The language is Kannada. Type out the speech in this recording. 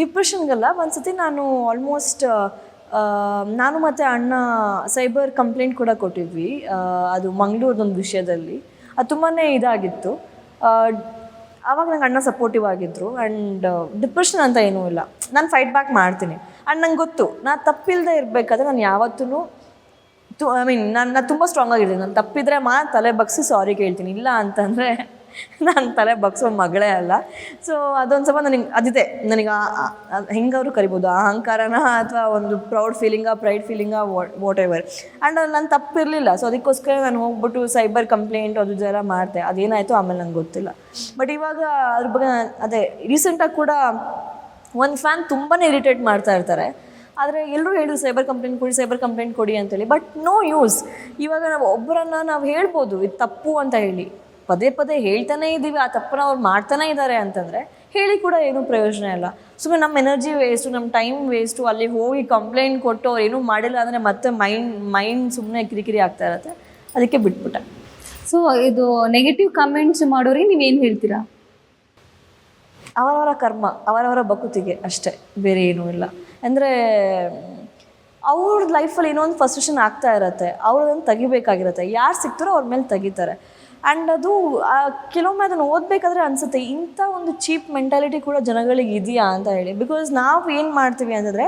ಡಿಪ್ರೆಷನ್ಗಲ್ಲ ಒಂದ್ಸತಿ ನಾನು ಆಲ್ಮೋಸ್ಟ್ ನಾನು ಮತ್ತು ಅಣ್ಣ ಸೈಬರ್ ಕಂಪ್ಲೇಂಟ್ ಕೂಡ ಕೊಟ್ಟಿದ್ವಿ ಅದು ಮಂಗಳೂರದೊಂದು ವಿಷಯದಲ್ಲಿ. ಅದು ತುಂಬಾ ಇದಾಗಿತ್ತು. ಆವಾಗ ನಂಗೆ ಅಣ್ಣ ಸಪೋರ್ಟಿವ್ ಆಗಿದ್ದರು ಆ್ಯಂಡ್ ಡಿಪ್ರೆಷನ್ ಅಂತ ಏನೂ ಇಲ್ಲ. ನಾನು ಫೈಟ್ ಬ್ಯಾಕ್ ಮಾಡ್ತೀನಿ. ಆ್ಯಂಡ್ ನಂಗೆ ಗೊತ್ತು ನಾನು ತಪ್ಪಿಲ್ಲದೆ ಇರಬೇಕಾದ್ರೆ ನಾನು ಯಾವತ್ತೂ ತು ಐ ಮೀನ್ ನಾನು ನಾನು ತುಂಬ ಸ್ಟ್ರಾಂಗ್ ಆಗಿದ್ದೀನಿ. ನಾನು ತಪ್ಪಿದ್ರೆ ಮಾ ತಲೆ ಬಗ್ಸಿ ಸಾರಿ ಕೇಳ್ತೀನಿ. ಇಲ್ಲ ಅಂತಂದರೆ ನಾನು ತಲೆ ಬಗ್ಸೋ ಮಗಳೇ ಅಲ್ಲ. ಸೊ ಅದೊಂದು ಸ್ವಲ್ಪ ನನಗೆ ಅದಿದೆ ನನಗೆ ಹೆಂಗಾದ್ರು ಕರಿಬೋದು. ಅಹಂಕಾರನ ಅಥವಾ ಒಂದು ಪ್ರೌಡ್ ಫೀಲಿಂಗಾ ಪ್ರೈಡ್ ಫೀಲಿಂಗಾ ವಾಟ್ ಎವರ್ ಆ್ಯಂಡ್ ಅದು ನಾನು ತಪ್ಪಿರಲಿಲ್ಲ. ಸೊ ಅದಕ್ಕೋಸ್ಕರ ನಾನು ಹೋಗ್ಬಿಟ್ಟು ಸೈಬರ್ ಕಂಪ್ಲೇಂಟ್ ಅದು ಜರ ಮಾಡಿದೆ. ಅದೇನಾಯಿತು ಆಮೇಲೆ ನಂಗೆ ಗೊತ್ತಿಲ್ಲ. ಬಟ್ ಇವಾಗ ಅದ್ರ ಬಗ್ಗೆ ಅದೇ ರೀಸೆಂಟಾಗಿ ಕೂಡ ಒಂದು ಫ್ಯಾನ್ ತುಂಬಾ ಇರಿಟೇಟ್ ಮಾಡ್ತಾ ಇರ್ತಾರೆ. ಆದರೆ ಎಲ್ಲರೂ ಹೇಳಿದ್ರು ಸೈಬರ್ ಕಂಪ್ಲೇಂಟ್ ಕೊಡಿ ಸೈಬರ್ ಕಂಪ್ಲೇಂಟ್ ಕೊಡಿ ಅಂತೇಳಿ. ಬಟ್ ನೋ ಯೂಸ್ ಇವಾಗ ನಾವು ಒಬ್ಬರನ್ನ ನಾವು ಹೇಳ್ಬೋದು, ಇದು ತಪ್ಪು ಅಂತ ಹೇಳಿ. ಪದೇ ಪದೇ ಹೇಳ್ತಾನೆ ಇದ್ದೀವಿ ಆ ತಪ್ಪನ್ನ ಅವ್ರು ಮಾಡ್ತಾನೆ ಇದ್ದಾರೆ ಅಂತಂದರೆ ಹೇಳಿ ಕೂಡ ಏನೂ ಪ್ರಯೋಜನ ಇಲ್ಲ. ಸುಮ್ಮನೆ ನಮ್ಮ ಎನರ್ಜಿ ವೇಸ್ಟು ನಮ್ಮ ಟೈಮ್ ವೇಸ್ಟು ಅಲ್ಲಿ ಹೋಗಿ ಕಂಪ್ಲೇಂಟ್ ಕೊಟ್ಟು ಅವ್ರು ಏನೂ ಮಾಡಿಲ್ಲ ಅಂದರೆ ಮತ್ತೆ ಮೈಂಡ್ ಮೈಂಡ್ ಸುಮ್ಮನೆ ಕಿರಿಕಿರಿ ಆಗ್ತಾ ಇರುತ್ತೆ. ಅದಕ್ಕೆ ಬಿಟ್ಬಿಟ್ಟೆ. ಸೊ ಇದು ನೆಗೆಟಿವ್ ಕಮೆಂಟ್ಸ್ ಮಾಡೋರಿಗೆ ನೀವೇನು ಹೇಳ್ತೀರಾ? ಅವರವರ ಕರ್ಮ ಅವರವರ ಬಕುತಿಗೆ ಅಷ್ಟೇ ಬೇರೆ ಏನೂ ಇಲ್ಲ. ಅಂದರೆ ಅವ್ರ ಲೈಫಲ್ಲಿ ಏನೋ ಒಂದು ಫಸ್ಟ್ರೇಷನ್ ಆಗ್ತಾ ಇರತ್ತೆ ಅವ್ರದನ್ನು ತೆಗಿಬೇಕಾಗಿರುತ್ತೆ. ಯಾರು ಸಿಗ್ತಾರೋ ಅವ್ರ ಮೇಲೆ ತೆಗಿತಾರೆ. ಆ್ಯಂಡ್ ಅದು ಕೆಲವೊಮ್ಮೆ ಅದನ್ನು ಓದಬೇಕಾದ್ರೆ ಅನಿಸುತ್ತೆ, ಇಂಥ ಒಂದು ಚೀಪ್ ಮೆಂಟಾಲಿಟಿ ಕೂಡ ಜನಗಳಿಗೆ ಇದೆಯಾ ಅಂತ ಹೇಳಿ. ಬಿಕಾಸ್ ನಾವು ಏನು ಮಾಡ್ತೀವಿ ಅಂತಂದರೆ